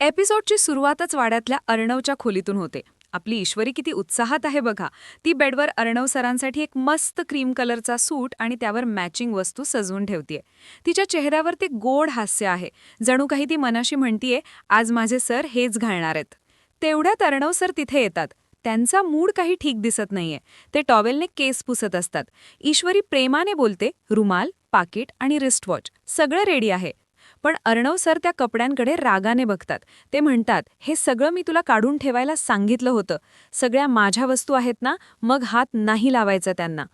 एपिसोडची सुरुवातच वाड्यातल्या अर्णवच्या खोलीतून होते. आपली ईश्वरी किती उत्साहात आहे बघा. ती बेडवर अर्णव सरांसाठी एक मस्त क्रीम कलरचा सूट आणि त्यावर मॅचिंग वस्तू सजवून ठेवतीये. तिच्या चेहऱ्यावर ते गोड हास्य आहे. जणू काही ती मनाशी म्हणतीये आज माझे सर हेच घालणार आहेत. तेवढ्यात अर्णव सर तिथे येतात. त्यांचा मूड काही ठीक दिसत नाहीये. ते टॉवेलने केस पुसत असतात. ईश्वरी प्रेमाने बोलते रुमाल पाकिट आणि रिस्टवॉच सगळं रेडी आहे. पण अर्णव सर त्या कपड्यांकडे रागाने बघतात. ते म्हणतात हे सगळं मी तुला काढून ठेवायला सांगितलं होतं. सगळ्या माझ्या वस्तू आहेत ना मग हात नाही लावायचा त्यांना.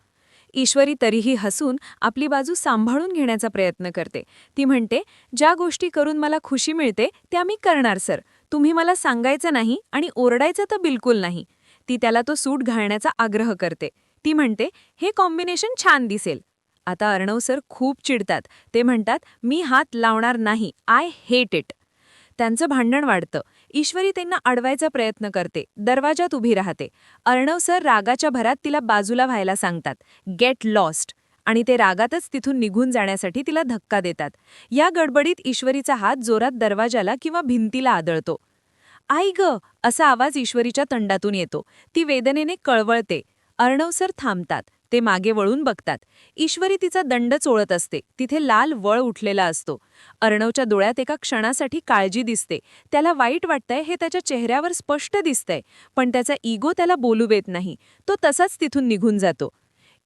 ईश्वरी तरीही हसून आपली बाजू सांभाळून घेण्याचा प्रयत्न करते. ती म्हणते ज्या गोष्टी करून मला खुशी मिळते त्या मी करणार सर. तुम्ही मला सांगायचं नाही आणि ओरडायचं तर बिलकुल नाही. ती त्याला तो सूट घालण्याचा आग्रह करते. ती म्हणते हे कॉम्बिनेशन छान दिसेल. आता अर्णव सर खूप चिडतात. ते म्हणतात मी हात लावणार नाही. I hate it. त्यांचं भांडण वाढतं. ईश्वरी त्यांना अडवायचा प्रयत्न करते. दरवाजात उभी राहते. अर्णव सर रागाच्या भरात तिला बाजूला व्हायला सांगतात. Get lost. आणि ते रागातच तिथून निघून जाण्यासाठी तिला धक्का देतात. या गडबडीत ईश्वरीचा हात जोरात दरवाजाला किंवा भिंतीला आदळतो. आई ग असा आवाज ईश्वरीच्या तंडातून येतो. ती वेदनेने कळवळते. अर्णव सर थांबतात. ते मागे वळून बघतात. ईश्वरी तिचा दंड चोळत असते. तिथे लाल वळ उठलेला असतो. अर्णवच्या डोळ्यात एका क्षणासाठी काळजी दिसते. त्याला वाईट वाटतंय हे त्याच्या चेहऱ्यावर स्पष्ट दिसतंय. पण त्याचा इगो त्याला बोलू देत नाही. तो तसाच तिथून निघून जातो.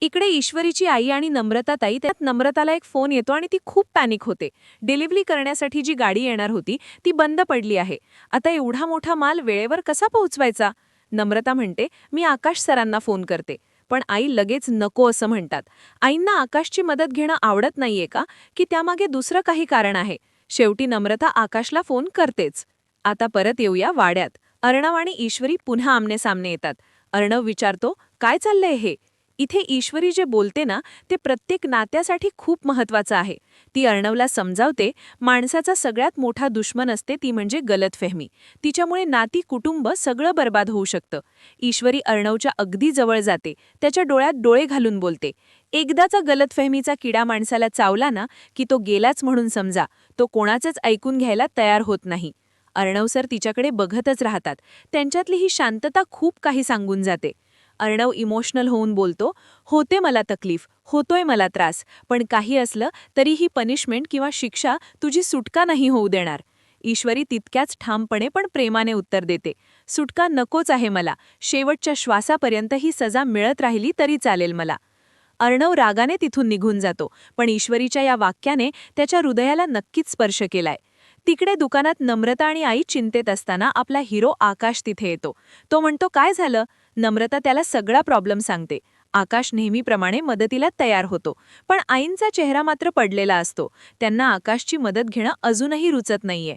इकडे ईश्वरीची आई आणि नम्रता ताई त्यात नम्रताला एक फोन येतो आणि ती खूप पॅनिक होते. डिलिव्हरी करण्यासाठी जी गाडी येणार होती ती बंद पडली आहे. आता एवढा मोठा माल वेळेवर कसा पोहोचवायचा? नम्रता म्हणते मी आकाश सरांना फोन करते. पण आई लगेच नको असं म्हणतात. आईंना आकाशची मदत घेणं आवडत नाहीये का? की त्यामागे दुसरं काही कारण आहे? शेवटी नम्रता आकाशला फोन करतेच. आता परत येऊया वाड्यात. अर्णव आणि ईश्वरी पुन्हा आमने सामने येतात. अर्णव विचारतो काय चाललंय हे? इथे ईश्वरी जे बोलते ना ते प्रत्येक नात्यासाठी खूप महत्वाचं आहे. ती अर्णवला समजावते माणसाचा सगळ्यात मोठा दुश्मन असते ती म्हणजे गलतफहमी. तिच्यामुळे नाती कुटुंब सगळं बर्बाद होऊ शकतं. ईश्वरी अर्णवच्या अगदी जवळ जाते त्याच्या डोळ्यात डोळे घालून बोलते एकदाचा गलतफहमीचा किडा माणसाला चावला ना की तो गेलाच म्हणून समजा तो कोणाचंच ऐकून घ्यायला तयार होत नाही. अर्णव सर तिच्याकडे बघतच राहतात. त्यांच्यातली ही शांतता खूप काही सांगून जाते. अर्णव इमोशनल होऊन बोलतो होते मला तकलीफ होतोय मला त्रास पण काही असलं तरी ही पनिशमेंट किंवा शिक्षा तुझी सुटका नाही होऊ देणार. ईश्वरी तितक्याच ठामपणे पण प्रेमाने उत्तर देते सुटका नकोच आहे मला शेवटच्या श्वासापर्यंत ही सजा मिळत राहिली तरी चालेल मला. अर्णव रागाने तिथून निघून जातो पण ईश्वरीच्या या वाक्याने त्याच्या हृदयाला नक्कीच स्पर्श केलाय. तिकडे दुकानात नम्रता आणि आई चिंतेत असताना आपला हिरो आकाश तिथे येतो. तो म्हणतो काय झालं? नम्रता त्याला सगळा प्रॉब्लेम सांगते. आकाश नेहमीप्रमाणे मदतीला तयार होतो. पण आईंचा चेहरा मात्र पडलेला असतो. त्यांना आकाशची मदत घेणं अजूनही रुचत नाहीये.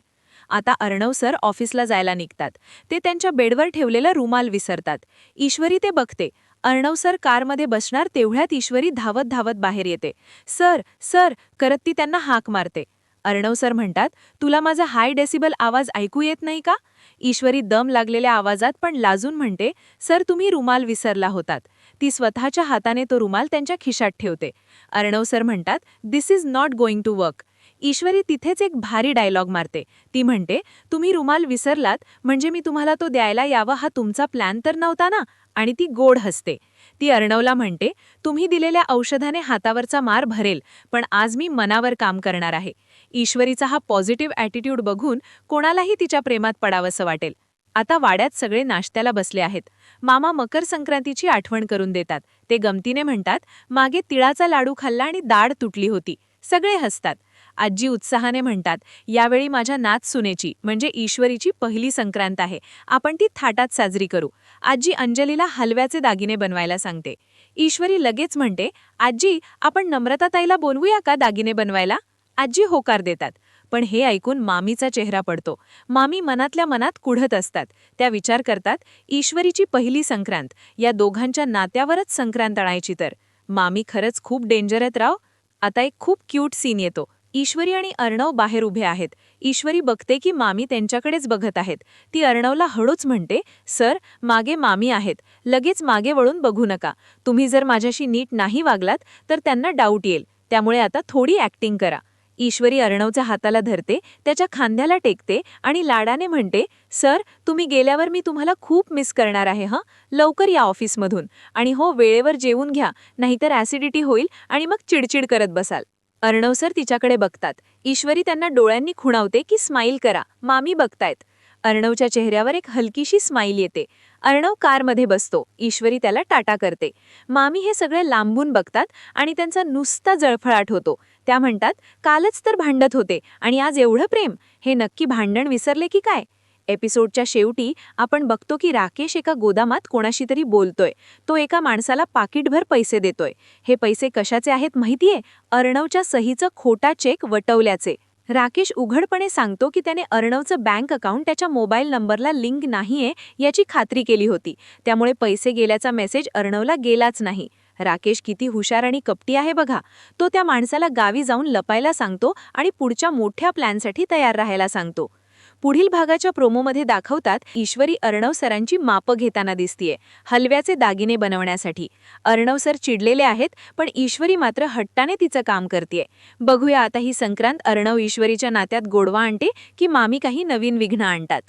आता अर्णव सर ऑफिसला जायला निघतात. ते त्यांच्या बेडवर ठेवलेला रुमाल विसरतात. ईश्वरी ते बघते. अर्णव सर कारमध्ये बसणार तेवढ्यात ईश्वरी धावत धावत बाहेर येते. सर सर करत ती त्यांना हाक मारते. अर्णव सर म्हणतात तुला माझा हाय डेसिबल आवाज ऐकू येत नाही का? ईश्वरी दम लागलेल्या आवाजात पण लाजून म्हणते सर तुम्ही रुमाल विसरला होतात. ती स्वतःच्या हाताने तो रुमाल त्यांच्या खिशात ठेवते. अर्णव सर म्हणतात this is not going to work Ishwari तिथेच एक भारी डायलॉग मारते. ती म्हणते तुम्ही रुमाल विसरलात म्हणजे मी तुम्हाला तो द्यायला यावा हा तुमचा प्लॅन तर नव्हता ना? आणि ती गोड हसते. ती अर्णवला म्हणते तुम्ही दिलेल्या औषधाने हातावरचा मार भरेल पण आज मी मनावर काम करणार आहे. ईश्वरीचा हा पॉझिटिव्ह ॲटिट्यूड बघून कोणालाही तिच्या प्रेमात पडावंसं वाटेल. आता वाड्यात सगळे नाश्त्याला बसले आहेत. मामा मकर संक्रांतीची आठवण करून देतात. ते गमतीने म्हणतात मागे तिळाचा लाडू खाल्ला आणि दाढ तुटली होती. सगळे हसतात. आजी उत्साहाने म्हणतात यावेळी माझ्या नाच सुनेची म्हणजे ईश्वरीची पहिली संक्रांत आहे. आपण ती थाटात साजरी करू. आजी अंजलीला हलव्याचे दागिने बनवायला सांगते. ईश्वरी लगेच म्हणते आजी आपण नम्रताताईला बोलवूया का दागिने बनवायला? आजी होकार देतात. पण हे ऐकून मामीचा चेहरा पडतो. मामी मनातल्या मनात कुढत असतात. त्या विचार करतात ईश्वरीची पहिली संक्रांत. या दोघांच्या नात्यावरच संक्रांत आणायची तर. मामी खरंच खूप डेंजर आहेत राव. आता एक खूप क्यूट सीन येतो. ईश्वरी आणि अर्णव बाहेर उभे आहेत. ईश्वरी बघते की मामी त्यांच्याकडेच बघत आहेत. ती अर्णवला हळूच म्हणते सर मागे मामी आहेत. लगेच मागे वळून बघू नका. तुम्ही जर माझ्याशी नीट नाही वागलात तर त्यांना डाऊट येईल. त्यामुळे आता थोडी ॲक्टिंग करा. ईश्वरी अर्णवच्या हाताला धरते त्याच्या खांद्याला टेकते आणि लाडाने म्हणते सर तुम्ही गेल्यावर मी तुम्हाला खूप मिस करणार आहे हं? लवकर या ऑफिसमधून. आणि हो वेळेवर जेवून घ्या. नाहीतर ॲसिडिटी होईल आणि मग चिडचिड करत बसाल. अर्णव सर तिच्याकडे बघतात. ईश्वरी त्यांना डोळ्यांनी खुणावते की स्माईल करा. मामी बघतायत. अर्णवच्या चेहऱ्यावर एक हलकीशी स्माईल येते. अर्णव कारमध्ये बसतो. ईश्वरी त्याला टाटा करते. मामी हे सगळे लांबून बघतात आणि त्यांचा नुसता जळफळाट होतो. त्या म्हणतात कालच तर भांडत होते आणि आज एवढं प्रेम. हे नक्की भांडण विसरले की काय? एपिसोडच्या शेवटी आपण बघतो की राकेश एका गोदामात कोणाशी तरी बोलतोय. तो एका माणसाला पाकिटभर पैसे देतोय. हे पैसे कशाचे आहेत माहितीये? अर्णवच्या सहीचं खोटा चेक वटवल्याचे. राकेश उघडपणे सांगतो की त्याने अर्णवचं बँक अकाउंट त्याच्या मोबाईल नंबरला लिंक नाहीये याची खात्री केली होती. त्यामुळे पैसे गेल्याचा मेसेज अर्णवला गेलाच नाही. राकेश किती हुशार आणि कपटी आहे बघा. तो त्या माणसाला गावी जाऊन लपायला सांगतो आणि पुढच्या मोठ्या प्लॅनसाठी तयार राहायला सांगतो. पुढील भागाच्या प्रोमोमध्ये दाखवतात ईश्वरी अर्णव सरांची मापं घेताना दिसतीये हलव्याचे दागिने बनवण्यासाठी. अर्णव सर चिडलेले आहेत पण ईश्वरी मात्र हट्टाने तिचं काम करतेय. बघूया आता ही संक्रांत अर्णव ईश्वरीच्या नात्यात गोडवा आणते की मामी काही नवीन विघ्न आणतात.